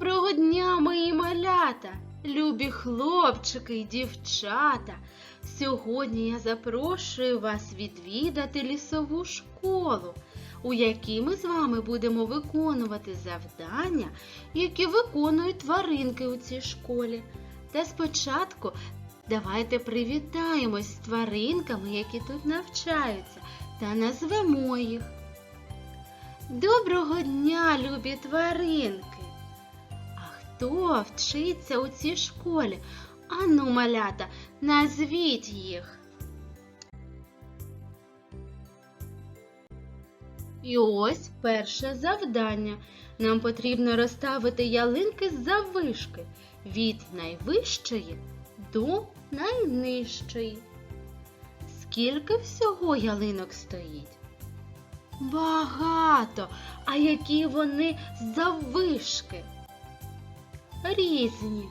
Доброго дня, мої малята, любі хлопчики й дівчата. Сьогодні я запрошую вас відвідати лісову школу, у якій ми з вами будемо виконувати завдання, які виконують тваринки у цій школі. Та спочатку давайте привітаємось з тваринками, які тут навчаються, та назвемо їх. Доброго дня, любі тваринки! Хто вчиться у цій школі? Ану, малята, назвіть їх. І ось перше завдання. Нам потрібно розставити ялинки з заввишки від найвищої до найнижчої. Скільки всього ялинок стоїть? Багато. А які вони заввишки? Різні.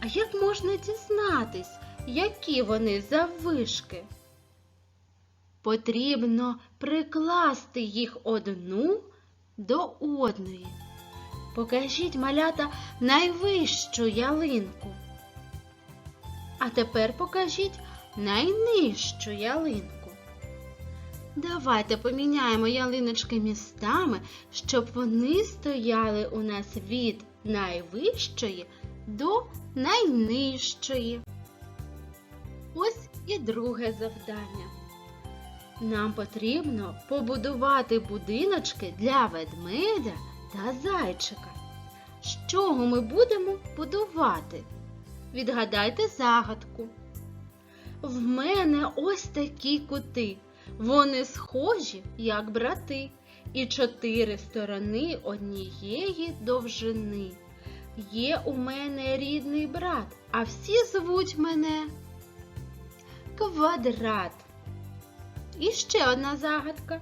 А як можна дізнатись, які вони заввишки? Потрібно прикласти їх одну до одної. Покажіть малята найвищу ялинку. А тепер покажіть найнижчу ялинку. Давайте поміняємо ялиночки містами, щоб вони стояли у нас від найвищої до найнижчої. Ось і друге завдання. Нам потрібно побудувати будиночки для ведмедя та зайчика. З чого ми будемо будувати? Відгадайте загадку. В мене ось такі кути. Вони схожі, як брати, і чотири сторони однієї довжини. Є у мене рідний брат, а всі звуть мене квадрат. І ще одна загадка.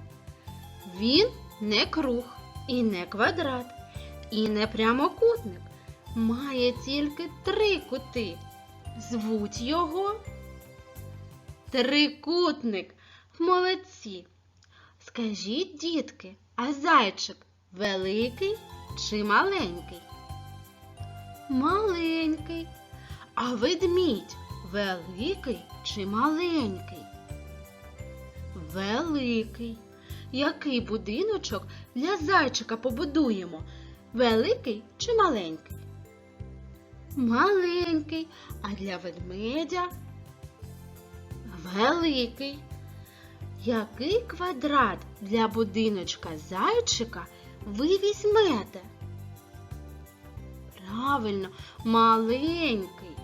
Він не круг і не квадрат, і не прямокутник. Має тільки три кути. Звуть його трикутник. Молодці. Скажіть, дітки, а зайчик великий чи маленький? Маленький. А ведмідь великий чи маленький? Великий. Який будиночок для зайчика побудуємо? Великий чи маленький? Маленький. А для ведмедя? Великий. Який квадрат для будиночка зайчика ви візьмете? Правильно, маленький.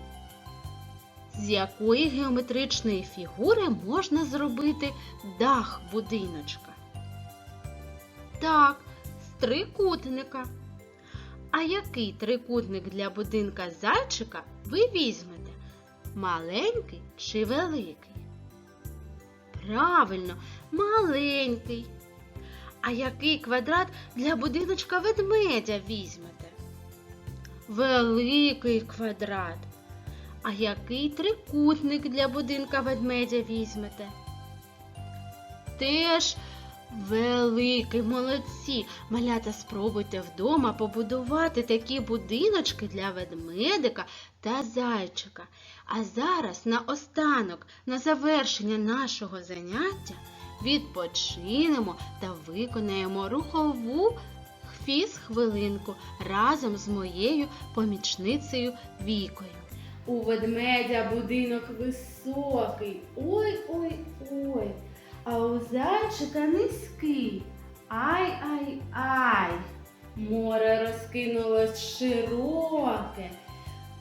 З якої геометричної фігури можна зробити дах будиночка? Так, з трикутника. А який трикутник для будинка зайчика ви візьмете? Маленький чи великий? Правильно, маленький. А який квадрат для будиночка ведмедя візьмете? Великий квадрат. А який трикутник для будинка ведмедя візьмете? Теж великий, молодці. Малята, спробуйте вдома побудувати такі будиночки для ведмедика та зайчика. А зараз наостанок, на завершення нашого заняття, відпочинемо та виконаємо рухову хвіст-хвилинку разом з моєю помічницею Вікою. У ведмедя будинок високий. Ой-ой-ой. А у зайчика низький. Ай-ай-ай. Море розкинулось широке.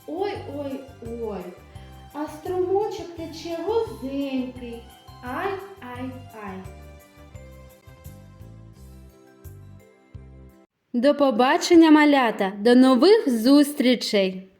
Ой-ой-ой. А струмочок тече вузенький. Ай-ай-ай. До побачення, малята! До нових зустрічей!